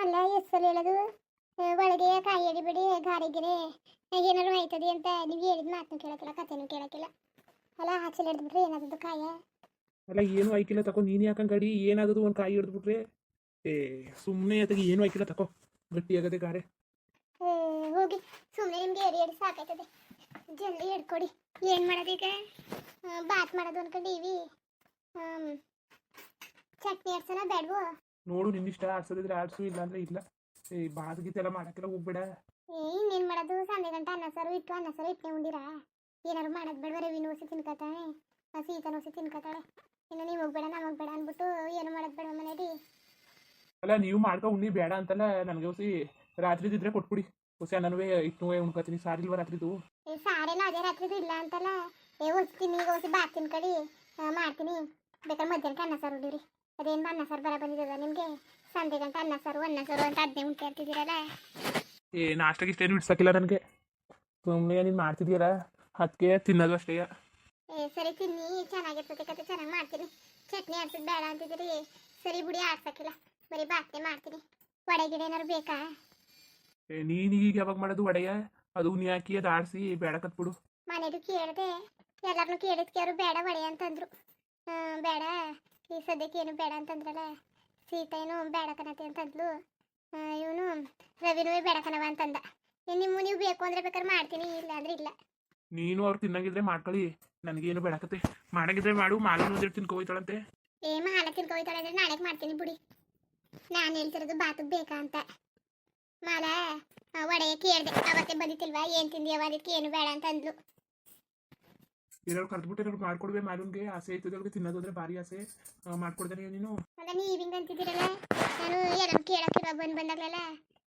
ಅಲ್ಲ ಎಸ್ಸಲ್ಲಿ ಸಲ ಹೇಳೋದು ಒಳಗೆ ಕಾಯಿ ಎಡಿಬಿಡಿ ಗಾರಿಗಿರಿ ಏನಾದ್ರು ಆಯ್ತದೆ ಅಂತ ನೀವು ಹೇಳಿದ ಮಾತನ್ನು ಕೇಳಕ್ಕಿಲ್ಲ ಕಥೆನೂ ಕೇಳಕ್ಕಿಲ್ಲ. ಅಲ್ಲ ಆಚೆ ಹಿಡಿದ್ಬಿಟ್ರೆ ಏನಾದದ್ದು ಕಾಯ? ಅಲ್ಲ ಏನು ಆಯ್ಕಿಲ್ಲ ತಕೋ ನೀನು ಯಾಕಂಗೆ ಗಾಡಿ ಏನಾಗದು ಒಂದು ಕಾಯಿ ಹಿಡಿದ್ಬಿಟ್ರೆ? ಏ ಸುಮ್ಮನೆ ಅದಕ್ಕೆ ಏನು ಆಯ್ಕಿಲ್ಲ ತಕೋ ಗಟ್ಟಿ ಆಗದೆ ಗಾರೆ ಹೋಗಿ ಸುಮ್ಮನೆ ನಿಮ್ಗೆ ಏರಿ ಏರಿ ಸಾಕಾಯ್ತದೆ. ಜಲ್ದಿ ಹಿಡ್ಕೊಡಿ. ಏನು ಮಾಡೋದೀಗ ಬಾತ್ ಮಾಡೋದು ಅನ್ಕೊಂಡಿವಿ. ಚಟ್ನಿ ಆಡ್ಸೋಣ ಬೇಡವೋ? ನೋಡು ನಿನ್ನಿಷ್ಟ ಆಡ್ಸೋದಿದ್ರೆ ಆಡ್ಸು ಇಲ್ಲ ಅಂದ್ರೆ ಇಲ್ಲ. ಏ ಬಾತ್ ಗೀತ್ ಎಲ್ಲ ಮಾಡಕ್ಕೆಲ್ಲ ಹೋಗ್ಬೇಡ. ಏ ಇನ್ನೇನು ಮಾಡೋದು ಸಂಜೆ ಗಂಟ ಅನ್ನ ಸಾರು ಇಟ್ಟು ಅನ್ನ ಸಾರು ಇಟ್ಟೆ ಉಂಡಿರಾ? ಏನಾರು ಮಾಡೋದು ಬೇಡ ರವಿನ ಓಸಿ ತಿನ್ಕತಾಳೆ ಆ ಸೀತನ ಓಸಿ ತಿನ್ಕೋತಾಳೆ. ಇನ್ನು ನೀವು ಹೋಗ್ಬೇಡ ನಾವು ಹೋಗ್ಬೇಡ ಅಂದ್ಬಿಟ್ಟು ಏನು ಮಾಡೋದು ಬೇಡ ಮನೇಲಿ ಅಲ್ಲ ನೀವು ಮಾಡ್ಕೊ ಉಣ್ಣಿ ಬೇಡ ಅಂತಲ್ಲ ನನಗೆ ಹೊಸಿ ರಾತ್ರಿದಿದ್ರೆ ಕೊಟ್ಬಿಡಿ. ಹೊಸಿ ಅನ್ನನವೇ ಇಟ್ಟು ಉಣ್ಕೊತೀನಿ ಸಾರಿಲ್ವ ರಾತ್ರಿದು? ಏ ಸಾರೇನೋ ಅದೇ ರಾತ್ರಿದು ಇಲ್ಲ ಅಂತಲ್ಲ. ಏ ಓದ್ತೀನಿ ಈಗ ಓಸಿ ಬಾತ್ ತಿನ್ಕಡಿ ಮಾಡ್ತೀನಿ. ಬೇಕಾದ್ರೆ ಮಧ್ಯಾಹ್ನಕ್ಕೆ ಅನ್ನ ಸಾರು ಹೊಡೀರಿ ಅದೇನು ಅನ್ನ ಸಾರು ಬರ ಬಂದಿದ್ದದ ನಿಮಗೆ? ಸಂಜೆ ಗಂಟೆ ಅನ್ನ ಸಾರು ಅನ್ನ ಸರ್ ಅಂತ ಅದನ್ನೇ ಉಂಟು ಹೇಳ್ತಿದ್ದೀರಲ್ಲ? ಏ ನಾಷ್ಟಕ್ಕೆ ಇಷ್ಟೇನು ಬಿಡ್ಸಕ್ಕಿಲ್ಲ ನನಗೆ. ಸುಮ್ಮನೆ ನೀನು ಮಾಡ್ತಿದ್ದೀಯಲ್ಲ ಅದಕ್ಕೆ ತಿನ್ನೋದು ಅಷ್ಟೇ. ಏ ಸರಿ ತಿನ್ನಿ ಚೆನ್ನಾಗಿರ್ತದೆ ಕತೆ ಚೆನ್ನಾಗಿ ಮಾಡ್ತೀನಿ. ಚಟ್ನಿ ಆಡ್ಸೋದು ಬೇಡ ಅಂತಿದ್ದೀರಿ. ಸರಿ ಬಿಡಿ ಆಡ್ಸಕ್ಕಿಲ್ಲ. ಬರೀ ಬಾತ್ನೆ ಮಾಡ್ತೀನಿ. ವಡೆ ಗಿಡ ಏನಾರು ಬೇಕಾ? ಏ ನೀನು ಈಗ ಯಾವಾಗ ಮಾಡೋದು ವಡೆಯ? ಅದು ಉನಿ ಹಾಕಿ ಅದು ಆಡಿಸಿ ಬೇಡ ಕತ್ಬಿಡು. ಮನೆದು ಕೇಳಿದೆ. ಎಲ್ಲರನ್ನೂ ಕೇಳಿದ್ಕೆ ಅವರು ಬೇಡ ವಡೆ ಅಂತಂದ್ರು. ಬೇಡ. ಈ ಸದ್ಯಕ್ಕೆ ಏನು ಬೇಡ ಅಂತಂದ್ರಲ್ಲ? ಸೀತಾ ಏನು ಬೇಡ ಕಣತಿ ಅಂತಂದ್ಲು ಇವನು ರವಿನೂ ಬೇಡ ಕಣವ ಅಂತಂದ ನಿಮ್ಮ ನೀವು ಬೇಕು ಅಂದ್ರೆ ಬೇಕಾದ್ರೆ ಮಾಡ್ತೀನಿ ಇಲ್ಲ ಅಂದ್ರೆ ಇಲ್ಲ. ನೀನು ಅವ್ರು ತಿನ್ನಂಗಿದ್ರೆ ಮಾಡ್ಕೊಳ್ಳಿ. ನನಗೇನು ಬೇಡಕತ್ತೆ ಮಾಡಂಗಿದ್ರೆ ಮಾಡು ಮಾಲು ನೋಡಿ ತಿನ್ಕೋಯ್ತಾಳಂತೆ. ಏ ಮಾಲ ತಿನ್ಕೋಯ್ತಾಳೆ ಅಂದ್ರೆ ನಾಳೆ ಮಾಡ್ತೀನಿ ಬಿಡಿ. ನಾನು ಹೇಳ್ತಿರೋದು ಬಾತು ಬೇಕಾ ಅಂತ. ಮಾಲ ಒಡೆಯ ಕೇಳಿದೆ ಕೇಳ್ದೆ ಅವತ್ತೇ ಬಂದಿತ್ತಿಲ್ವಾ? ಏನು ತಿಂದಿಯವ ಅದಕ್ಕೆ ಏನು ಬೇಡ ಅಂತ ಅಂದ್ಲು ಏನಾದ್ರು ಕರೆದ್ಬಿಟ್ಟು ಮಾಡ್ಕೊಡ್বে ಮಾಲೂನ್ಗೆ ಆಸೆ ಅವ್ರಿಗೆ ತಿನ್ನೋದಾದ್ರೆ ಭಾರಿ ಆಸೆ. ಮಾಡ್ಕೊಡ್ತಾರೆ ನೀನು ಅಲ್ಲ ನೀ ಇವಿಂಗ್ ಅಂತಿದ್ದೀರಲ್ಲ? ನಾನು ಏನೋ ಕೇಳಕ್ಕಿಲ್ವ ಬಂದ್ ಬಂದಾಗ್ಲೆಲ್ಲ?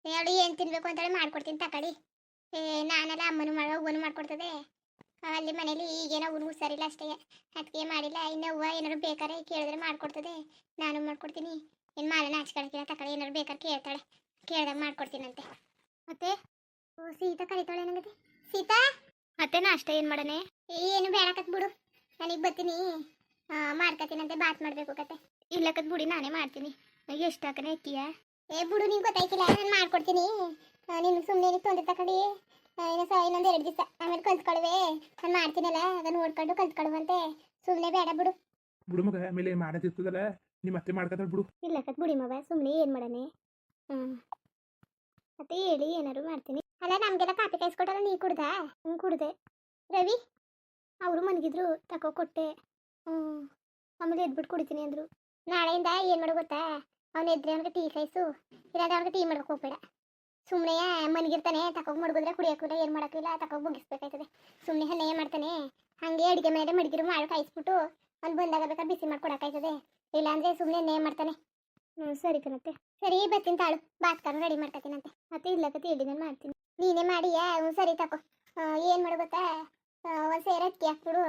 ಹೇಳಿ ಏನು ತಿನ್ಬೇಕು ಅಂತೇಳಿ ಮಾಡ್ಕೊಡ್ತೀನಿ ತಕಡಿ ಏ, ನಾನೆಲ್ಲ ಅಮ್ಮನು ಮಾಡೋ, ಅವ್ವನು ಮಾಡ್ಕೊಡ್ತದೆ. ಅಲ್ಲಿ ಮನೇಲಿ ಈಗೇನೋ ಅವ್ನು ಹುಷಾರಿಲ್ಲ ಅಷ್ಟೇ. ಅದಕ್ಕೆ ಮಾಡಿಲ್ಲ. ಇನ್ನು ಹೂವು ಏನಾದ್ರು ಬೇಕಾರೆ ಕೇಳಿದ್ರೆ ಮಾಡ್ಕೊಡ್ತದೆ. ನಾನು ಮಾಡ್ಕೊಡ್ತೀನಿ. ಇನ್ನು ಮಾಲನ ಹಚ್ಕೊಳಕ್ಕಿಲ್ಲ ತಕಡಿ ಏನಾದ್ರು ಬೇಕಾದ್ರೆ ಕೇಳ್ತಾಳೆ. ಕೇಳಿದಾಗ ಮಾಡ್ಕೊಡ್ತೀನಂತೆ. ಮತ್ತೆ? ಸೀತಾ ಕರಿತಾಳೆ ನನಗೆ ಸೀತಾ? ಮತ್ತೆ ನಾಷ್ಟ ಏನು ಮಾಡನೆ ಏನು ಬೇಡಕತ್ ಬಿಡು. ನನಗೆ ಬರ್ತೀನಿ. ಮಾಡ್ಕತೀನಂತೆ ಬಾತ್ ಮಾಡಬೇಕು ಕತೆ. ಇಲ್ಲಕತ್ ಬಿಡಿ ನಾನೇ ಮಾಡ್ತೀನಿ. ಎಷ್ಟು ಹಾಕನೆ ಅಕ್ಕಿಯ? ಏ ಬಿಡು ನಿಂಗೆ ಗೊತ್ತಾಯ್ತಿಲ್ಲ ನಾನು ಮಾಡ್ಕೊಡ್ತೀನಿ. ನೀನು ಸುಮ್ಮನೆ ತೊಂದರೆ ತಕಡಿ. ಇನ್ನು ಸ ಇನ್ನೊಂದು ಎರಡು ದಿವಸ ಆಮೇಲೆ ಕಲ್ತ್ಕೊಳ್ವೆ. ನಾನು ಮಾಡ್ತೀನಲ್ಲ ಅದನ್ನು ನೋಡ್ಕೊಂಡು ಕಲ್ತ್ಕೊಳ್ವಂತೆ. ಸುಮ್ಮನೆ ಬೇಡ ಬಿಡು. ಬಿಡು ಮಗ ಆಮೇಲೆ ಮಾಡೋದಿರ್ತದಲ್ಲ ನಿಮ್ಮ ಮತ್ತೆ ಮಾಡ್ಕೊತಾಳೆ ಬಿಡು. ಇಲ್ಲಕತ್ ಬಿಡಿ ಮಗ ಸುಮ್ಮನೆ ಏನು ಮಾಡನೆ ಹ್ಞೂ ಮತ್ತೆ ಹೇಳಿ ಏನಾರು ಮಾಡ್ತೀನಿ. ಅಲ್ಲ ನಮಗೆಲ್ಲ ಕಾಫಿ ಕಾಯಿಸ್ಕೊಟ್ಟಲ್ಲ ನೀ ಕುಡ್ದ? ಹ್ಞೂ ಕುಡ್ದೆ. ರವಿ ಅವರು ಮನಗಿದ್ರು ತಕೋ ಕೊಟ್ಟೆ. ಹ್ಞೂ ಆಮೇಲೆ ಎದ್ಬಿಟ್ಟು ಕುಡಿತೀನಿ ಅಂದರು. ನಾಳೆಯಿಂದ ಏನು ಮಾಡೋ ಗೊತ್ತಾ? ಅವ್ನು ಎದ್ರೆ ಅವನಿಗೆ ಟೀ ಕಾಯಿಸು. ಇಲ್ಲಾಂದ್ರೆ ಅವ್ನಿಗೆ ಟೀ ಮಾಡೋಕೆ ಹೋಗ್ಬೇಡ. ಸುಮ್ಮನೆ ಮನಗಿರ್ತಾನೆ ತಕೋಗಿ ಮಡಗಿದ್ರೆ ಕುಡಿಯೋಕ್ಕಿಲ್ಲ ಏನು ಮಾಡೋಕ್ಕಿಲ್ಲ ತಕೋಗಿ ಮುಗಿಸ್ಬೇಕಾಯ್ತದೆ. ಸುಮ್ಮನೆ ಹನ್ನೆ ಮಾಡ್ತಾನೆ. ಹಾಗೆ ಅಡುಗೆ ಮೇಲೆ ಮಡಗಿರು ಮಾಡಿ ಕಾಯಿಸ್ಬಿಟ್ಟು ಅವ್ನು ಬಂದಾಗ ಬೇಕಾ ಬಿಸಿ ಇಲ್ಲ ಇಲ್ಲಾಂದ್ರೆ ಸುಮ್ಮನೆ ನೇ ಮಾಡ್ತಾನೆ. ಹ್ಞೂ ಸರಿ ಕಣತ್ತೆ. ಸರಿ ಬರ್ತೀನಿ ತಾಳು. ಬಾತ್ಕಾರ ರೆಡಿ ಮಾಡ್ಕೊತೀನಂತೆ ಮತ್ತೆ ಇಲ್ಲ ಹೇಳಿ ನಾನು ಮಾಡ್ತೀನಿ. ನೀನೇ ಮಾಡಿಯಾ? ಹ್ಞೂ ಸರಿ ತಕೋ. ಏನು ಮಾಡು ಗೊತ್ತಾ? ಒಂದು ಸೇರು ಅಕ್ಕಿ ಹಾಕ್ಬಿಡು.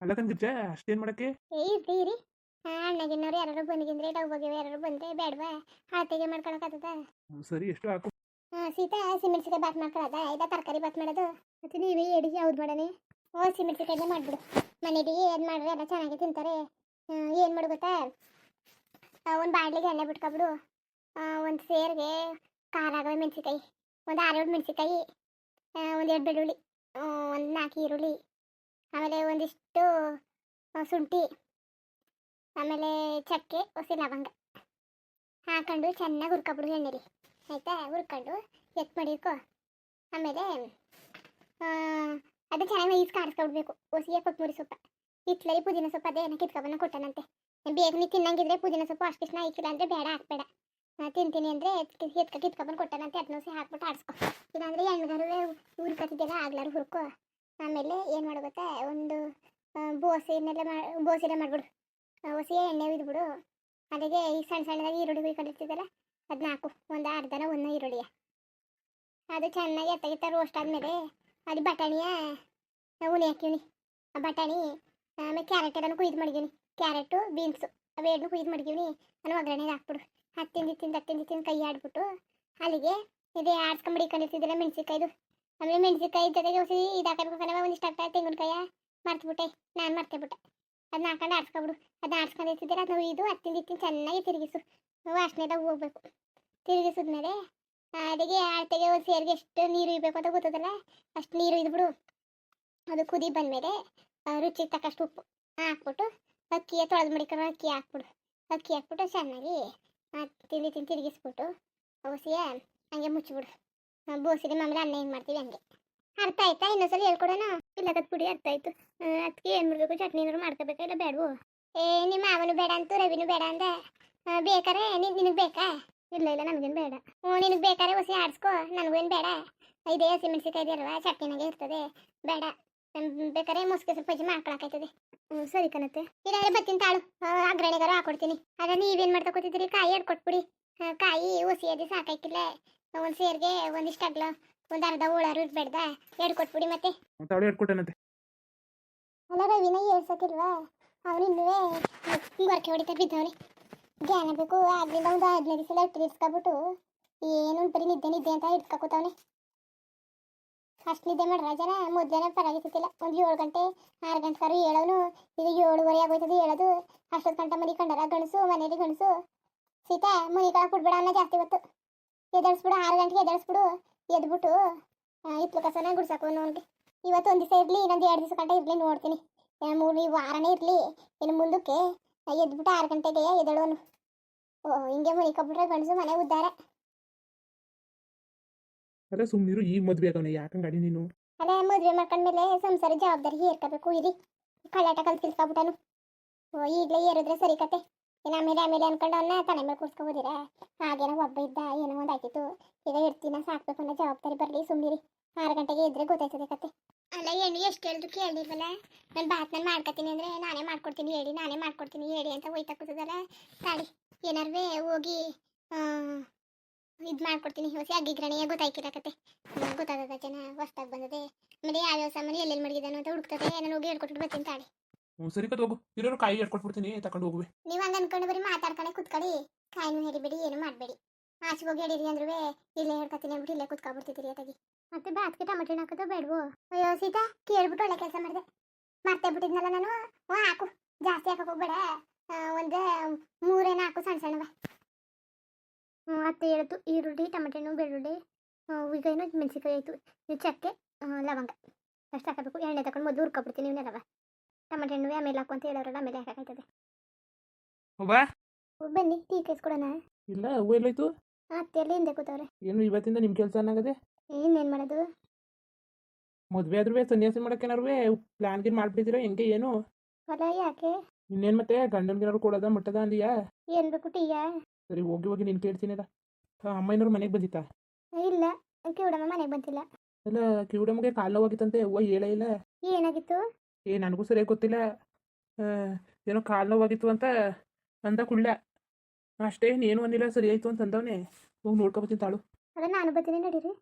ಅಲ್ಲ ಕಂಗಿರ್ಜ ಅಷ್ಟೇನು ಮಾಡಕ್ಕೆ? ಏ ಇರ್ತೀರಿ ಅಣ್ಣಗಿನ್ನವ್ರು ಯಾರು ಬಂದಿಗಿಂದ್ರೆ ಡವ್ ಬಗ್ಗೆ ಯಾರು ಬಂದ್ರೆ ಬೇಡವಾ? ಹಾತೆಗೆ ಮಾಡ್ಕೊಳಕ್ಕಾಗ್ತದ ಹ್ಮ್, ಸರಿ ಎಷ್ಟು ಹಾಕು. ಸೀತಾ ಸಿಮೆಂಟ್ಸಿಗೆ ಬಾತ್ ಮಾಡ್ಕೊಳದ? ಇದ ತರಕಾರಿ ಬಾತ್ ಮಾಡೋದು? ಮತ್ತೆ ನೀವೇ ಎಡಿಗೆ ಯಾವ್ದು ಮಾಡನೆ ಓ ಸಿಮೆಂಟ್ಸಿಕಾಯ್ದೆ ಮಾಡ್ಬಿಡು. ಮನೇಲಿ ಏನ್ ಮಾಡ್ರೆ ಎಲ್ಲ ಚೆನ್ನಾಗಿ ತಿಂತಾರೆ. ಏನು ಮಾಡು ಗೊತ್ತಾ? ಒಂದು ಬಾಡ್ಲಿಗೆ ಎಣ್ಣೆ ಬಿಟ್ಕೊಬಿಡು. ಒಂದ್ ಸೇರಿಗೆ ಖಾರ ಆಗವೆ ಮೆಣಸಿಕಾಯಿ ಒಂದು ಆರೇಳು ಮೆಣಸಿಕಾಯಿ ಒಂದು ಎರಡು ಬೆಳ್ಳುಳ್ಳಿ ಒಂದು ನಾಲ್ಕು ಈರುಳ್ಳಿ, ಆಮೇಲೆ ಒಂದಿಷ್ಟು ಶುಂಠಿ, ಆಮೇಲೆ ಚಕ್ಕೆ, ಹೊಸ ಲವಂಗ ಹಾಕೊಂಡು ಚೆನ್ನಾಗಿ ಹುರ್ಕೊಬಿಡು ಎಣ್ಣೆಲಿ. ಆಯಿತಾ? ಹುರ್ಕೊಂಡು ಎತ್ ಮಾಡಿರ್ಕೊ. ಆಮೇಲೆ ಅದು ಚೆನ್ನಾಗಿ ಮೈಸ್ ಕಾಡಿಸ್ಕೊಡ್ಬೇಕು. ಹೊಸಿಗೆ ಕೊತ್ತಂಬರಿ ಸೊಪ್ಪು. ಹಿತ್ಲೈ ಪುದೀನ ಸೊಪ್ಪು ಅದೇ ಏನಕ್ಕೆ ಇಟ್ಕೊಬನ್ನ ಕೊಟ್ಟನಂತೆ. ಬೇಗನೆ ತಿನ್ನಂಗಿದ್ರೆ ಪುದೀನ ಸೊಪ್ಪು ಅಷ್ಟಿಷ್ಟ ಇಕ್ಕಿಲ್ಲ ಅಂದರೆ ಬೇಡ, ಹಾಕ್ಬೇಡ. ತಿಂತೀನಿ ಅಂದರೆ ಎತ್ಕ ಕಿತ್ಕೊಬಂದು ಕೊಟ್ಟನಂತೆ ಅದನ್ನ ಸಹ ಹಾಕ್ಬಿಟ್ಟು ಆಡಿಸ್ಕೊ. ಇಲ್ಲಾಂದರೆ ಊರು ಹುರ್ಕೊತಿದ್ದೆಲ್ಲ ಆಗ್ಲಾರು ಹುರ್ಕೋ. ಆಮೇಲೆ ಏನು ಮಾಡೋ ಗೊತ್ತಾ? ಒಂದು ಬೋಸೆನೆಲ್ಲ ಮಾ ಮಾಡ್ಬಿಡು. ಮಾಡಿಬಿಡು ಹೊಸಿಗೆ ಎಣ್ಣೆ ಬಿಡು ಅದಕ್ಕೆ ಈ ಸಣ್ಣ ಸಣ್ಣದಾಗಿ ಈರುಳ್ಳಿ ಹುಯ್ಕೊಂಡಿರ್ತಿದ್ದಲ್ಲ ಅದನ್ನ ಹಾಕು. ಒಂದು ಅರ್ಧನ ಒಂದು ಈರುಳ್ಳಿಯ. ಅದು ಚೆನ್ನಾಗಿ ಎತ್ತಗಿತ್ತ ರೋಸ್ಟ್ ಆದಮೇಲೆ ಅದು ಬಟಾಣಿಯ ಉಣಿ ಆ ಬಟಾಣಿ, ಆಮೇಲೆ ಕ್ಯಾರೆಟ್ ಎಲ್ಲ ಕುಯ್ದು ಮಡಗಿವ್ನಿ ಕ್ಯಾರೆಟು ಬೀನ್ಸು ಅವೆರಡು ಕುಯ್ದು ಮಡಗಿವ್ನಿ ನಾನು ಒಗ್ಗರಣೆಗೆ ಹಾಕ್ಬಿಡು. ಹತ್ತಿಂದ ತಿಂದು ಹತ್ತಿಂದ ತಿಂದು ಕೈ ಆಡ್ಬಿಟ್ಟು ಅಲ್ಲಿಗೆ ಇದೇ ಆಡ್ಸ್ಕೊಂಬಿಡಿ ಕಂಡಿರ್ತಿದ್ದಿಲ್ಲ ಮೆಣಸಿನ್ಕಾಯ್ದು. ಆಮೇಲೆ ಮೆಣಸಿನ್ಕಾಯಿ ಜೊತೆಗೆ ಹೊಸಿ ಇದು ಹಾಕಬೇಕಲ್ಲ ಒಂದಿಷ್ಟು ಹಾಕ್ತಾ ತೆಂಗಿನಕಾಯ ಮರ್ತ್ಬಿಟ್ಟೆ, ನಾನು ಮರ್ತೇಬಿಟ್ಟೆ. ಅದನ್ನ ಹಾಕೊಂಡು ಆಡ್ಸ್ಕೊಬಿಡು. ಅದನ್ನ ಆಡ್ಸ್ಕೊಂಡು ಇರ್ತಿದ್ದೀರ ಅದು ಇದು ಹತ್ತಿಂದ ಇತ್ತಿಂದ ಚೆನ್ನಾಗಿ ತಿರುಗಿಸು. ವಾಸನೆ ಎಲ್ಲ ಹೋಗ್ಬೇಕು. ತಿರುಗಿಸಿದ್ಮೇಲೆ ಅದಕ್ಕೆ ಅಳತೆಗೆ ಒಂದು ಸೇರಿಗೆ ಎಷ್ಟು ನೀರು ಇರಬೇಕು ಅಂತ ಗೊತ್ತದಲ್ಲ? ಅಷ್ಟು ನೀರು ಇದ್ಬಿಡು ಅದು ಕುದಿ ಬಂದಮೇಲೆ ರುಚಿಗೆ ತಕ್ಕಷ್ಟು ಉಪ್ಪು ಹಾಕ್ಬಿಟ್ಟು ಅಕ್ಕಿಯ ತೊಳೆದು ಮಡಿಕೊಂಡು ಅಕ್ಕಿ ಹಾಕ್ಬಿಡು. ಅಕ್ಕಿ ಹಾಕ್ಬಿಟ್ಟು ಚೆನ್ನಾಗಿ ಆ, ತಿಳಿ ತಿಂದು ತಿರುಗಿಸ್ಬಿಟ್ಟು ಬೋಸಿಯ ಹಂಗೆ ಮುಚ್ಚಿಬಿಡು. ಬೋಸಿದೆ ಮಾಮೂಲಿ ಅನ್ನ ಏನು ಮಾಡ್ತೀವಿ ಹಂಗೆ. ಅರ್ಥ ಆಯ್ತಾ? ಇನ್ನೊಂದ್ಸಲ ಹೇಳ್ಕೊಡೋಣ? ಇಲ್ಲ ಕತ್ ಪುಡಿ ಅರ್ಥ ಆಯ್ತು. ಅದಕ್ಕೆ ಏನು ಮಾಡಬೇಕು? ಚಟ್ನಿ ಏನಾದ್ರು ಮಾಡ್ಕೋಬೇಕಾ ಇಲ್ಲ ಬೇಡವು ಏ ನಿಮ್ಮ ಮಾವನು ಬೇಡ ಅಂತು ರವಿನೂ ಬೇಡ ಅಂದ. ಬೇಕಾರೆ ನಿನ್ ನಿನಗೆ ಬೇಕಾ? ಇಲ್ಲ ಇಲ್ಲ ನನಗೇನು ಬೇಡ. ಹ್ಞೂ ನಿನಗೆ ಬೇಕಾರೆ ಹೊಸಿ ಆಡಿಸ್ಕೋ. ನನಗೇನು ಬೇಡ. ಇದೇ ಹಸಿಮೆಣ್ಸಿಕಾಯಿ ಇದೆಯಲ್ವ? ಚಟ್ನಿನಾಗೆ ಇರ್ತದೆ. ಬೇಡ. ಬೇಕಾರೆ ಮುಸ್ಕೆ ಸ್ವಲ್ಪ ಜಿ ಮಾಡ್ಕೊಳಕಾಯ್ತದೆ ಹ್ಞೂ ಸರಿ ಕಣತ್ತೆ. ಇರೋ ಬತ್ತಿನ ತಾಳು. ಅಗ್ರಣಿಗಾರು ಹಾಕೊಡ್ತೀನಿ. ಅದ ನೀವೇನು ಮಾಡ್ತಾ ಕೂತಿದ್ದೀರಿ? ಕಾಯಿ ಎರಡು ಕೊಟ್ಬಿಡಿ ಕಾಯಿ ಹುಸಿ ಅದು ಸಾಕಾಯ್ತಿಲ್ಲ. ಒಂದು ಸೇರಿಗೆ ಒಂದಿಷ್ಟು ಅಗ್ಲ ಒಂದು ಅರ್ಧ ಓಳಾರು ಇರ್ಬೇಡ್ದ ಹಿಡ್ಕೊಟ್ಬಿಡಿ ಮತ್ತೆ. ತಾಳು ಹೇಳ್ಕೊಟ್ಟನಂತೆ ಅಲ್ಲ ರವಿನ ಏಳ್ಸಕ್ಕಿಲ್ವಾ ಅವನು ಇನ್ನೂ ಗೊರಕೆ ಹೊಡಿತಾ ಬಿದ್ದವನೆ. ಜ್ಞಾನ ಬೇಕು. ಆಗ್ಲಿಂದ ಒಂದು ಹದಿನೈದು ಸಲ ಇಟ್ಟು ಇಸ್ಕೊಬಿಟ್ಟು ಏನು ಬರೀ ನಿದ್ದೆ ನಿದ್ದೆ ಅಂತ ಇಟ್ಕೊತಾವನೆ ಅಷ್ಟು ನಿದ್ದೆ ಮಾಡ್ರ ಜನ ಮುದ್ದೆನ ಪರವಾಗಿತ್ತಿಲ್ಲ ಒಂದು ಏಳು ಗಂಟೆ, ಆರು ಗಂಟೆ ಸರಿ ಹೇಳೋನು. ಇದು ಏಳುವರೆ ಆಗೋಯ್ತದೆ ಹೇಳೋದು. ಅಷ್ಟೊತ್ತು ಗಂಟೆ ಮನೆ ಕಂಡರ ಗಣಸು ಮನೇಲಿ ಗಣಸು. ಸೀತಾ ಮನೆ ಕಳ ಕೊಡ್ಬೇಡ ಅನ್ನ ಜಾಸ್ತಿ ಹೊತ್ತು ಎದಳಿಸ್ಬಿಡು ಆರು ಗಂಟೆಗೆ ಎದಳಿಸ್ಬಿಡು ಎದ್ಬಿಟ್ಟು ಇತ್ಲು ಕಸನ ಗುಡ್ಸಕ್ಕೆ ನೋಡ್ರಿ ಇವತ್ತು ಒಂದು ದಿವಸ ಇರಲಿ, ಇನ್ನೊಂದು ಎರಡು ದಿವಸ ಗಂಟೆ ಇರಲಿ ನೋಡ್ತೀನಿ. ಮೂರು ವಾರನೇ ಇರಲಿ. ಇನ್ನು ಮುಂದಕ್ಕೆ ಎದ್ಬಿಟ್ಟು ಆರು ಗಂಟೆಗೆ ಎದಳೋನು ಓ, ಹಿಂಗೆ ಮನಿಕೊಬಿಟ್ರೆ ಗಂಡಸು ಮನೆ ಉದ್ದಾರ. ಅಲ್ಲ ಸುಮ್ಮನಿರು ಈಗ ಮದ್ವೆ ಆಗವನೆ ಯಾಕಂಗ್ ಗಾಡಿ ನೀನು? ಅಲ್ಲ ಮದುವೆ ಮಾಡ್ಕೊಂಡ್ಮೇಲೆ ಸಂಸಾರ ಜವಾಬ್ದಾರಿ ಹೇರ್ಕೋಬೇಕು ಇರಿ. ಕಳ್ಳಾಟ ಕಲ್ ತಿಳ್ಕೊಬಿಟ್ಟನು ಓ ಈಗಲೇ ಏರಿದ್ರೆ ಸರಿ ಕತೆ. ಇನ್ನು ಆಮೇಲೆ ಆಮೇಲೆ ಅನ್ಕೊಂಡು ಅವನ್ನ ತಲೆ ಮೇಲೆ ಕೂರ್ಸ್ಕೊಬೋದಿರ? ಹಾಗೇನೋ ಒಬ್ಬ ಇದ್ದ ಏನೋ ಒಂದು ಆಯ್ತಿತ್ತು. ಈಗ ಇರ್ತೀನ ಸಾಕ್ಬೇಕು ಅನ್ನೋ ಜವಾಬ್ದಾರಿ ಬರಲಿ ಸುಮ್ಮನಿರಿ ಆರು ಗಂಟೆಗೆ ಇದ್ರೆ ಗೊತ್ತಾಯ್ತದೆ ಕತೆ. ಅಲ್ಲ ಹೆಣ್ಣು ಎಷ್ಟು ಹೇಳಿದ್ರು ಕೇಳಿಲ್ವಲ್ಲ ನಾನು ಬಾತ್ ನಾನು ಮಾಡ್ಕೊತೀನಿ ಅಂದರೆ ನಾನೇ ಮಾಡ್ಕೊಡ್ತೀನಿ ಹೇಳಿ ನಾನೇ ಮಾಡ್ಕೊಡ್ತೀನಿ ಹೇಳಿ ಅಂತ ಹೋಯ್ತಾ ಕೂತದಲ್ಲ? ತಾಳಿ ಏನಾರ್ವೇ ಹೋಗಿ ಇದು ಮಾಡ್ಕೊಡ್ತೀನಿ. ಹೊಸ ಅಗ್ಗಿಗ್ರಣಿಯ ಗೊತ್ತಾಯ್ಕಿಲ್ಲ ಕತೆ ಹ್ಮ್, ಗೊತ್ತಾಗದ ಜನ ಹೊಸ್ದಾಗಿ ಬಂದದೆ. ಆಮೇಲೆ ಯಾವ್ಯಾವ ಸಾಮಾನು ಎಲ್ಲೆಲ್ಲಿ ಮಡಗಿದಾನು ಅಂತ ಹುಡುಕ್ತದೆ. ನಾನು ಹೋಗಿ ಹೇಳ್ಕೊಟ್ಬಿಟ್ಟು ಬರ್ತೀನಿ ತಾಳಿ. ಹ್ಞೂ ಸರಿ ಕತ್ ಹೋಗು. ಇರೋರು ಕಾಯಿ ಹೇಳ್ಕೊಟ್ಬಿಡ್ತೀನಿ ತಕೊಂಡು ಹೋಗುವೆ. ನೀವು ಹಂಗೆ ಅನ್ಕೊಂಡು ಬರೀ ಮಾತಾಡ್ಕೊಂಡೆ ಕುತ್ಕೊಳ್ಳಿ ಕಾಯಿನೂ ಹೇಳಿಬಿಡಿ ಏನು ಮಾಡಬೇಡಿ. ಆಚೆಗೆ ಹೋಗಿ ಹೇಳಿರಿ ಅಂದ್ರೆ ಇಲ್ಲೇ ಹೇಳ್ಕೊತೀನಿ ಅಂದ್ಬಿಟ್ಟು ಇಲ್ಲೇ ಕುತ್ಕೊಬಿಡ್ತಿದ್ದೀರಿ ಅತ್ತಾಗಿ. ಮತ್ತೆ ಬಾತ್ಗೆ ಟೊಮೆಟೊ ಹಾಕೋದು ಬೇಡವು? ಅಯ್ಯೋ ಸೀತಾ ಕೇಳ್ಬಿಟ್ಟು ಒಳ್ಳೆ ಕೆಲಸ ಮಾಡಿದೆ. ಮತ್ತೆ ಬಿಟ್ಟಿದ್ನಲ್ಲ ನಾನು. ಹಾಕು. ಜಾಸ್ತಿ ಹಾಕಕ್ಕೆ ಹೋಗ್ಬೇಡ. ಒಂದು ಮೂರೇನು ಹಾಕು ಸಣ್ಣ ಸಣ್ಣವ ಅತ್ತೆ ಹೇಳಿತು ಈರುಳ್ಳಿ ಟೊಮೆಟೊ ಹಣ್ಣು ಬೆಳ್ಳುಳ್ಳಿ ಏನು ಮೆಣಸಿನ್ಕಾಯಿ ಆಯಿತು. ಚಕ್ಕೆ ಲವಂಗ. ಅಷ್ಟು ಹಾಕಬೇಕು. ಎಣ್ಣೆ ತಗೊಂಡು ಮೊದಲು ಹುರ್ಕೊಬಿಡ್ತೀನಿ ಇವನ್ನೆಲ್ಲವ ಟೊಮೆಟೊ ಹಣ್ಣು ಆಮೇಲೆ ಹಾಕು ಅಂತ ಹೇಳೋರಲ್ಲ ಆಮೇಲೆ ಹಾಕಾಯ್ತದೆ ಬನ್ನಿ ಟೀ ಕಾಯಿಸ್ಕೊಡೋಣ ಇಲ್ಲ ಹೂವು ಎಲ್ಲೋಯ್ತು? ಅತ್ತೆಯಲ್ಲಿ ಹಿಂದೆ ಕೂತವ್ರೆ. ಏನು ಇವತ್ತಿಂದ ನಿಮ್ಮ ಕೆಲಸ ಅನ್ನಗದೆ? ಇನ್ನೇನು ಮಾಡೋದು? ಮದುವೆ ಆದ್ರೂ ಸನ್ಯಾಸಿ ಮಾಡಕ್ಕೇನಾರು ಪ್ಲಾನ್ ಗಿನ್ ಮಾಡ್ಬಿಟ್ಟಿದ್ದೀರಾ? ಹೆಂಗೆ ಏನು? ಹೊಲ ಯಾಕೆ? ಇನ್ನೇನು ಮತ್ತೆ? ಗಂಡನ್ಗೇನಾರು ಕೊಡೋದ ಮುಟ್ಟದ ಅಂದಿಯಾ? ಏನು ಬೇಕು ಟೀಯಾ? ಸರಿ ಹೋಗಿ ಹೋಗಿ ನೀನು ಕೇಳ್ತೀನಲ್ಲ ಅಮ್ಮನವ್ರು ಮನೆಗೆ ಬಂದಿತ್ತಾ? ಇಲ್ಲ. ಕಿವುಡಮ್ಮ ಮನೆಗೆ ಬಂದಿಲ್ಲ. ಅಲ್ಲ ಕಿವುಡಮ್ಮಗೆ ಕಾಲು ನೋವಾಗಿತ್ತಂತೆ ಅವ್ವ ಹೇಳೇ ಇಲ್ಲ. ಏನಾಗಿತ್ತು? ಏ ನನಗೂ ಸರಿಯಾಗಿ ಗೊತ್ತಿಲ್ಲ. ಆ, ಏನೋ ಕಾಲು ನೋವಾಗಿತ್ತು ಅಂತ ಅಂದ ಕುಳ್ಳ ಅಷ್ಟೇ ಏನು ಅಂದಿಲ್ಲ ಸರಿ ಆಯ್ತು ಅಂತ ಅಂದವನೇ. ಹೋಗಿ ನೋಡ್ಕೊಬತ್ತೀನಿ ತಾಳು. ಅಲ್ಲ ನಾನು ಬರ್ತೀನಿ ನಡೀರಿ.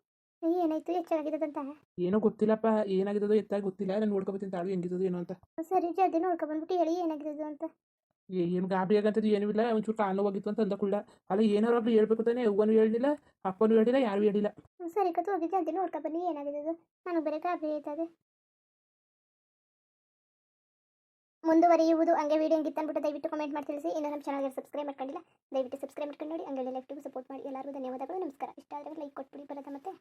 ಏನಾಯ್ತು? ಹೆಚ್ಚಾಗಿದ್ದದಂತ ಏನೋ ಗೊತ್ತಿಲ್ಲಪ್ಪ. ಏನಾಗಿದ್ದೋ ಎತ್ತಾಗ ಗೊತ್ತಿಲ್ಲ. ನಾನು ನೋಡ್ಕೊಬತ್ತೀನಿ ತಾಳು. ಹೆಂಗಿದ್ದದು ಏನೋ ಅಂತ. ಸರಿ ಜಲ್ದಿ ನೋಡ್ಕೊಂಡ್ಬಂದ್ಬಿಟ್ಟು ಹೇಳಿ ಏನಾಗಿದ್ದು ಅಂತ. ಏನು ಗಾಬರಿ ಆಗಂತದ್ದು ಏನೂ ಇಲ್ಲ, ಒಂಚೂರು ಕಾಲು ಹೋಗಿತ್ತು ಅಂತ ಅಂದ ಕುಳ್ಳ ಅಲ್ಲ, ಏನಾರು ಹೇಳ್ಬೇಕು ತಾನೆ, ಅವ್ವನು ಹೇಳಿಲ್ಲ ಅಪ್ಪನು ಹೇಳಿಲ್ಲ ಯಾರು ಹೇಳಿಲ್ಲ. ಸರಿ ಕತ್ತು ಹೋಗಿ ಜಲ್ದಿ ಏನಾಗಿದೆ ಅದು. ನಾನು ಬೇರೆ ಗಾಬರಿ ಆಯ್ತದೆ ಮುಂದುವರಿಯುವುದು ಹಂಗೆ ವೀಡಿಯೋ ಹೆಂಗಿತ್ತು ಅಂದ್ಬಿಟ್ಟು ದಯವಿಟ್ಟು ಕಮೆಂಟ್ ಮಾಡಿ ತಿಳಿಸಿ. ಇನ್ನು ನಮ್ಮ ಚಾನಲ್ಗೆ ಸಬ್ಸ್ಕ್ರೈಬ್ ಮಾಡ್ಕೊಂಡಿಲ್ಲ, ದಯವಿಟ್ಟು ಸಬ್ಸ್ಕ್ರೈಬ್ ಮಾಡ್ಕೊಂಡು ನೋಡಿ ಹಂಗೆ ಲೈಫ್ಟಿಗೂ ಸಪೋರ್ಟ್ ಮಾಡಿ. ಎಲ್ಲರಿಗೂ ಧನ್ಯವಾದಗಳು, ನಮಸ್ಕಾರ. ಇಷ್ಟ ಆದರೆ ಲೈಕ್ ಕೊಟ್ಬಿಡಿ ಬರೋದ ಮತ್ತೆ.